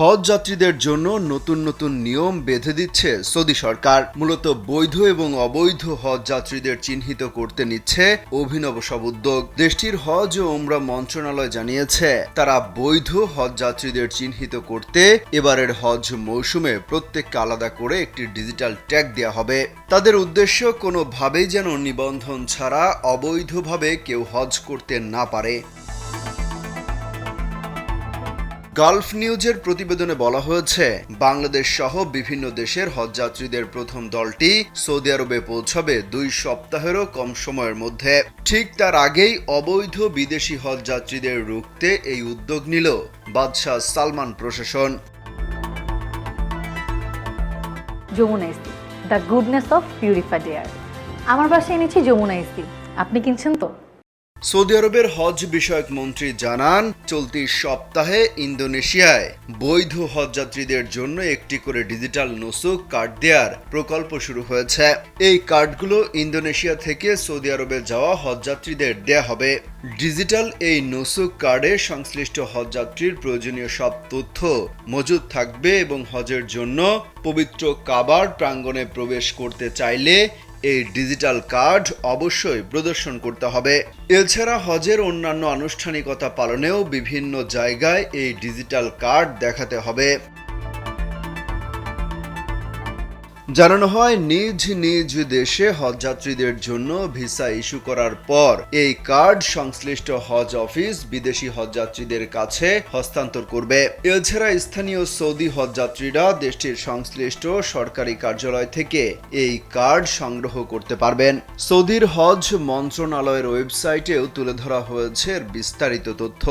হজ যাত্রীদের জন্য নতুন নতুন নিয়ম বেঁধে দিচ্ছে সৌদি সরকার। মূলত বৈধ এবং অবৈধ হজ যাত্রীদের চিহ্নিত করতে নিচ্ছে অভিনব সব উদ্যোগ। দেশটির হজ ও ওমরা মন্ত্রণালয় জানিয়েছে, তারা বৈধ হজ যাত্রীদের চিহ্নিত করতে এবারের হজ মৌসুমে প্রত্যেককে আলাদা করে একটি ডিজিটাল ট্যাগ দেওয়া হবে। তাদের উদ্দেশ্য কোনোভাবেই যেন নিবন্ধন ছাড়া অবৈধভাবে কেউ হজ করতে না পারে। গালফ নিউজের প্রতিবেদনে বলা হয়েছে, বাংলাদেশ সহ বিভিন্ন দেশের হজযাত্রীদের প্রথম দলটি সৌদি আরবে পৌঁছাবে দুই সপ্তাহেরও কম সময়ের মধ্যে। ঠিক তার আগেই অবৈধ বিদেশি হজযাত্রীদের রুখতে এই উদ্যোগ নিল বাদশাহ সালমান প্রশাসন। আমার বাসায় এনেছি যমুনা ইসি আপনি কিনছেন তো? সৌদি আরবের হজ বিষয়ক মন্ত্রী জানান, চলতি সপ্তাহে ইন্দোনেশিয়ায় বৈধ হজযাত্রীদের জন্য একটি করে ডিজিটাল নসুক কার্ড দেওয়ার প্রকল্প শুরু হয়েছে। এই কার্ডগুলো ইন্দোনেশিয়া থেকে সৌদি আরবে যাওয়া হজযাত্রীদের দেয়া হবে। ডিজিটাল এই নসুক কার্ডে সংশ্লিষ্ট হজযাত্রীর প্রয়োজনীয় সব তথ্য মজুদ থাকবে এবং হজের জন্য পবিত্র কাবার প্রাঙ্গণে প্রবেশ করতে চাইলে এই ডিজিটাল কার্ড অবশ্যই প্রদর্শন করতে হবে। এছাড়া হজের অন্যান্য আনুষ্ঠানিকতা পালনেও বিভিন্ন জায়গায় এই ডিজিটাল কার্ড দেখাতে হবে। জানানো হয়, নিজ নিজ দেশে হজযাত্রীদের জন্য ভিসা ইস্যু করার পর এই কার্ড সংশ্লিষ্ট হজ অফিস বিদেশি হজযাত্রীদের কাছে হস্তান্তর করবে। এছাড়া স্থানীয় সৌদি হজযাত্রীরা দেশটির সংশ্লিষ্ট সরকারি কার্যালয় থেকে এই কার্ড সংগ্রহ করতে পারবেন। সৌদির হজ মন্ত্রণালয়ের ওয়েবসাইটেও তুলে ধরা হয়েছে বিস্তারিত তথ্য।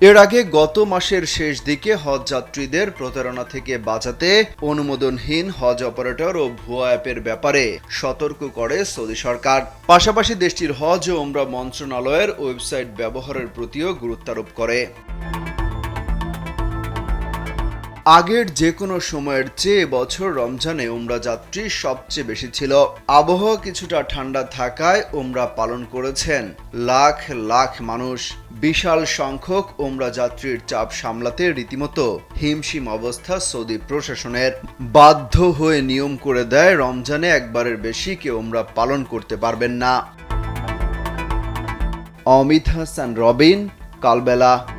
এর আগে গত মাসের শেষ দিকে হজ যাত্রীদের প্রতারণা থেকে বাঁচাতে অনুমোদনহীন হজ অপারেটর ও ভুয়া অ্যাপের ব্যাপারে সতর্ক করে সৌদি সরকার। পাশাপাশি দেশটির হজ ও ওমরা মন্ত্রণালয়ের ওয়েবসাইট ব্যবহারের প্রতিও গুরুত্বারোপ করে। আগের যে কোনো সময়ের চেয়ে বছর রমজানে ওমরা যাত্রী সবচেয়ে বেশি ছিল। আবহাওয়া কিছুটা ঠান্ডা থাকায় ওমরা পালন করেছেন। লাখ লাখ মানুষ, বিশাল সংখ্যক ওমরা যাত্রীর চাপ সামলাতে রীতিমতো হিমশিম অবস্থা সৌদি প্রশাসনের। বাধ্য হয়ে নিয়ম করে দেয়, রমজানে একবারের বেশি কেউ ওমরা পালন করতে পারবেন না। অমিত হাসান, রবিন, কালবেলা।